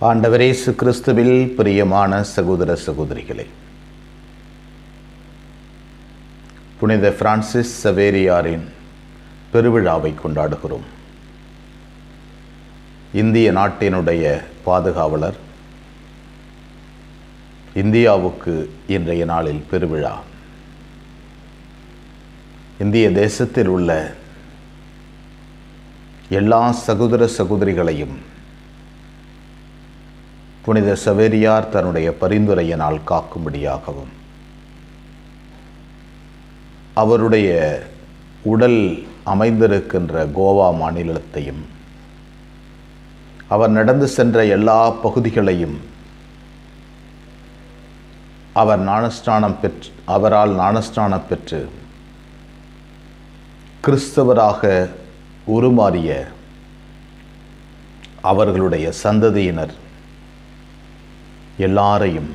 ஆண்டவரேசு கிறிஸ்துவில் பிரியமான சகோதர சகோதரிகளே புனித பிரான்சிஸ் சவேரியாரின் பெருவிழாவை கொண்டாடுகிறோம். இந்திய நாட்டினுடைய பாதுகாவலர் இந்தியாவுக்கு இன்றைய நாளில் பெருவிழா. இந்திய தேசத்தில் உள்ள எல்லா சகோதர சகோதரிகளையும் புனித சவேரியார் தன்னுடைய பரிந்துரையினால் காக்கும்படியாகவும். அவருடைய உடல் அமைந்திருக்கின்ற கோவா மாநிலத்தையும் அவர் நடந்து சென்ற எல்லா பகுதிகளையும் அவர் ஞானஸ்நானம் பெற்று அவரால் ஞானஸ்நானம் பெற்று கிறிஸ்தவராக உருமாறிய அவர்களுடைய சந்ததியினர் எல்லாரையும்.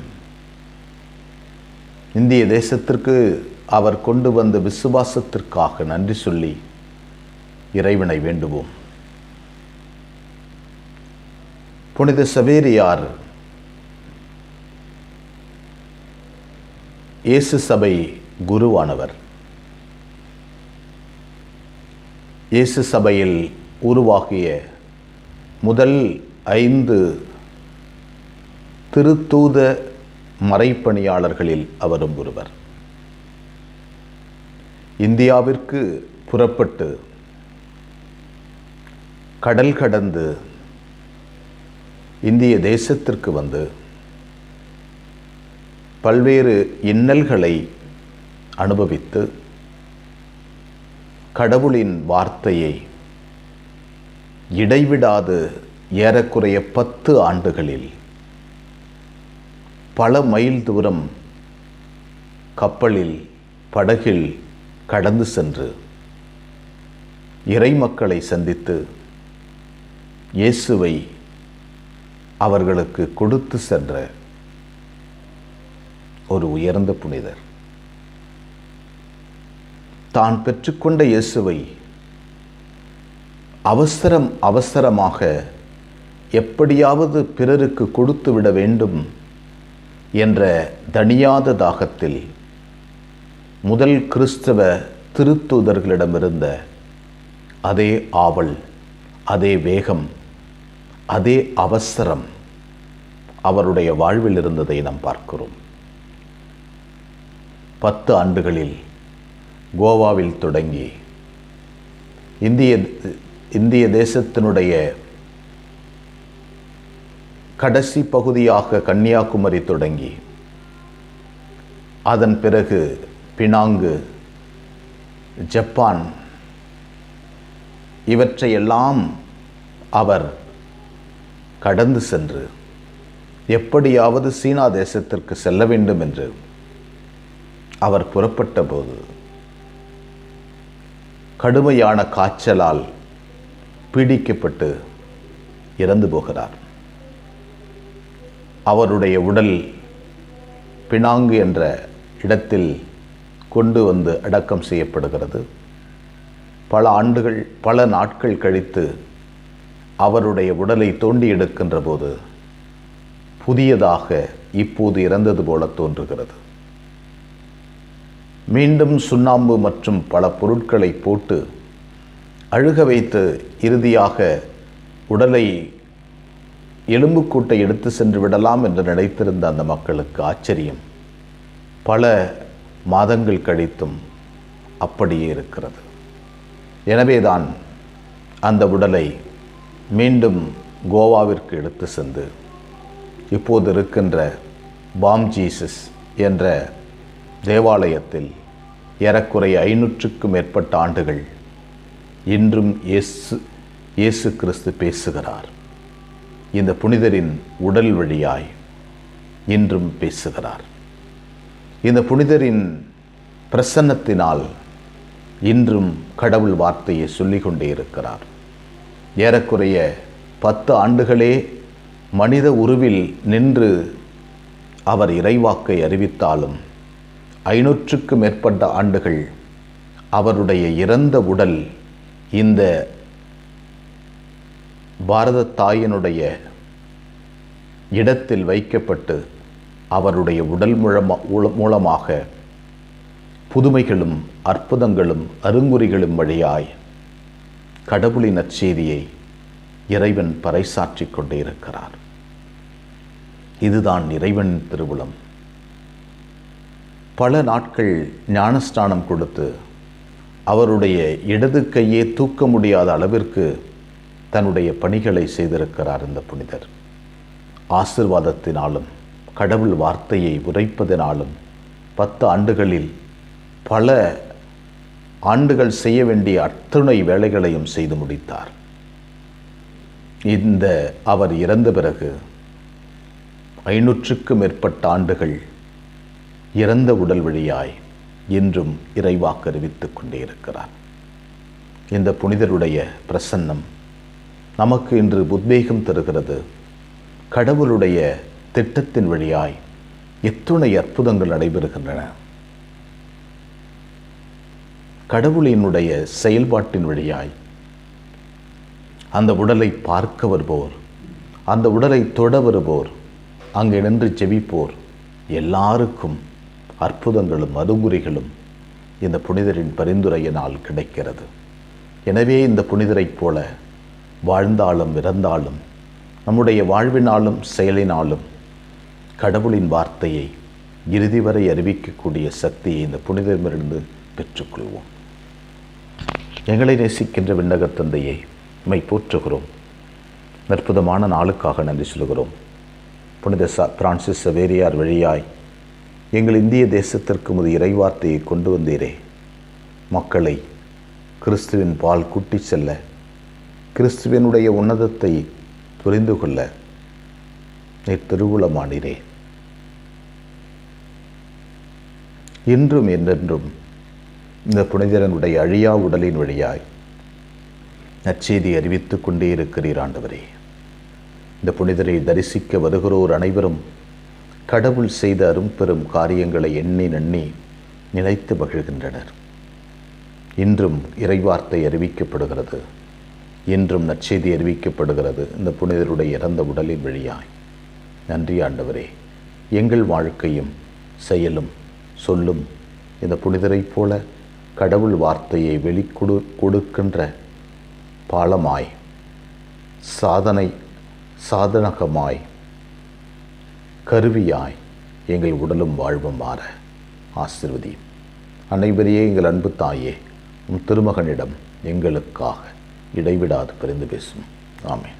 இந்திய தேசத்திற்கு அவர் கொண்டு வந்த விசுவாசத்திற்காக நன்றி சொல்லி இறைவனை வேண்டுவோம். புனித சவேரியார் இயேசு சபை குருவானவர். இயேசு சபையில் உருவாகிய முதல் ஐந்து திருத்தூத மறைப்பணியாளர்களில் அவரும் ஒருவர். இந்தியாவிற்கு புறப்பட்டு கடல் கடந்து இந்திய தேசத்திற்கு வந்து பல்வேறு இன்னல்களை அனுபவித்து கடவுளின் வார்த்தையை இடைவிடாது ஏறக்குறைய பத்து ஆண்டுகளில் பல மைல் தூரம் கப்பலில் படகில் கடந்து சென்று இறைமக்களை சந்தித்து இயேசுவை அவர்களுக்கு கொடுத்து சென்ற ஒரு உயர்ந்த புனிதர். தான் பெற்றுக்கொண்ட இயேசுவை அவசரம் அவசரமாக எப்படியாவது பிறருக்கு கொடுத்து விட வேண்டும் என்ற தனியாத தாகத்தில் முதல் கிறிஸ்தவ திருத்தூதர்களிடமிருந்த அதே ஆவல் அதே வேகம் அதே அவசரம் அவருடைய வாழ்வில் இருந்ததை நாம் பார்க்கிறோம். பத்து ஆண்டுகளில் கோவாவில் தொடங்கி இந்திய இந்திய தேசத்தினுடைய கடைசி பகுதியாக கன்னியாகுமரி தொடங்கி அதன் பிறகு பினாங்கு ஜப்பான் இவற்றையெல்லாம் அவர் கடந்து சென்று எப்படியாவது சீனா தேசத்திற்கு செல்ல வேண்டும் என்று அவர் புறப்பட்ட போது கடுமையான காய்ச்சலால் பீடிக்கப்பட்டு இறந்து போகிறார். அவருடைய உடல் பினாங்கு என்ற இடத்தில் கொண்டு வந்து அடக்கம் செய்யப்படுகிறது. பல ஆண்டுகள் பல நாட்கள் கழித்து அவருடைய உடலை தோண்டி எடுக்கின்ற போது புதியதாக இப்போது இறந்தது போல தோன்றுகிறது. மீண்டும் சுண்ணாம்பு மற்றும் பல பொருட்களை போட்டு அழுக வைத்து இறுதியாக உடலை எலும்புக்கூட்டை எடுத்து சென்று விடலாம் என்று நினைத்திருந்த அந்த மக்களுக்கு ஆச்சரியம். பல மாதங்கள் கழித்தும் அப்படியே இருக்கிறது. எனவேதான் அந்த உடலை மீண்டும் கோவாவிற்கு எடுத்து சென்று இப்போது இருக்கின்ற பாம் ஜீசஸ் என்ற தேவாலயத்தில் ஏறக்குறைய ஐநூற்றுக்கும் மேற்பட்ட ஆண்டுகள் இன்றும் இயேசு இயேசு கிறிஸ்து பேசுகிறார். இந்த புனிதரின் உடல் வழியாய் இன்றும் பேசுகிறார். இந்த புனிதரின் பிரசன்னத்தினால் இன்றும் கடவுள் வார்த்தையை சொல்லிக் கொண்டே இருக்கிறார். ஏறக்குறைய பத்து ஆண்டுகளே மனித உருவில் நின்று அவர் இறைவாக்கை அறிவித்தாலும் ஐநூற்றுக்கு மேற்பட்ட ஆண்டுகள் அவருடைய இறந்த உடல் இந்த பாரத தாயினுடைய இடத்தில் வைக்கப்பட்டு அவருடைய உடல் மூலமா மூலமாக புதுமைகளும் அற்புதங்களும் அருங்குறிகளும் வழியாய் கடவுளின் அச்செய்தியை இறைவன் பறைசாற்றிக் கொண்டே இருக்கிறார். இதுதான் இறைவன் திருவுளம். பல நாட்கள் ஞானஸ்தானம் கொடுத்து அவருடைய இடது கையே தூக்க முடியாத அளவிற்கு தன்னுடைய பணிகளை செய்திருக்கிறார் இந்த புனிதர். ஆசிர்வாதத்தினாலும் கடவுள் வார்த்தையை உரைப்பதினாலும் பத்து ஆண்டுகளில் பல ஆண்டுகள் செய்ய வேண்டிய அத்துணை வேலைகளையும் செய்து முடித்தார். இந்த அவர் இறந்த பிறகு ஐநூற்றுக்கும் மேற்பட்ட ஆண்டுகள் இறந்த உடல் வழியாய் இன்றும் இறைவாக்கு அறிவித்துக் கொண்டே இருக்கிறார். இந்த புனிதருடைய பிரசன்னம் நமக்கு இன்று உத்வேகம் தருகிறது. கடவுளுடைய திட்டத்தின் வழியாய் எத்துணை அற்புதங்கள் நடைபெறுகின்றன. கடவுளினுடைய செயல்பாட்டின் வழியாய் அந்த உடலை பார்க்க வருவோர் அந்த உடலை தொட வருபோர் அங்கே நின்று ஜெபிப்போர். எல்லாருக்கும் அற்புதங்களும் அறிகுறிகளும் இந்த புனிதரின் பரிந்துரையினால் கிடைக்கிறது. எனவே இந்த புனிதரைப் போல வாழ்ந்தாலும் இறந்தாலும் நம்முடைய வாழ்வினாலும் செயலினாலும் கடவுளின் வார்த்தையை இறுதி வரை அறிவிக்கக்கூடிய சக்தியை இந்த புனிதமிருந்து பெற்றுக்கொள்வோம். எங்களை நேசிக்கின்ற விண்ணகத் தந்தையை மை போற்றுகிறோம். அற்புதமான நாளுக்காக நன்றி சொல்கிறோம் புனித ச பிரான்சிஸ் சவேரியார் வழியாய் எங்கள் இந்திய தேசத்திற்கு முது இறைவார்த்தையை கொண்டு வந்தீரே. மக்களை கிறிஸ்துவின் பால் கூட்டி செல்ல கிறிஸ்துவினுடைய உன்னதத்தை புரிந்து கொள்ள நீர் திருவுளமானீரே. இன்றும் என்றென்றும் இந்த புனிதரனுடைய அழியா உடலின் வழியாய் நற்செய்தி அறிவித்துக் கொண்டே இருக்கிறீர் ஆண்டவரே. இந்த புனிதரை தரிசிக்க வருகிறோர் அனைவரும் கடவுள் செய்த அரும்பெரும் காரியங்களை எண்ணி நண்ணி நினைத்து மகிழ்கின்றனர். இன்றும் இறைவார்த்தை அறிவிக்கப்படுகிறது. இன்றும் நற்செய்தி அறிவிக்கப்படுகிறது. இந்த புனிதருடைய இறந்த உடலின் வழியாய். நன்றி ஆண்டவரே. எங்கள் வாழ்க்கையும் செயலும் சொல்லும் இந்த புனிதரைப் போல கடவுள் வார்த்தையை வெளிக்கொடு கொடுக்கின்ற பாலமாய் சாதனை சாதனகமாய் கருவியாய் எங்கள் உடலும் வாழ்வும் மாற ஆசிர்வதி அனைவரையே எங்கள் அன்பு தாயே உம் திருமகனிடம் எங்களுக்காக இடைவிடாது பிரிந்து பேசும். ஆமே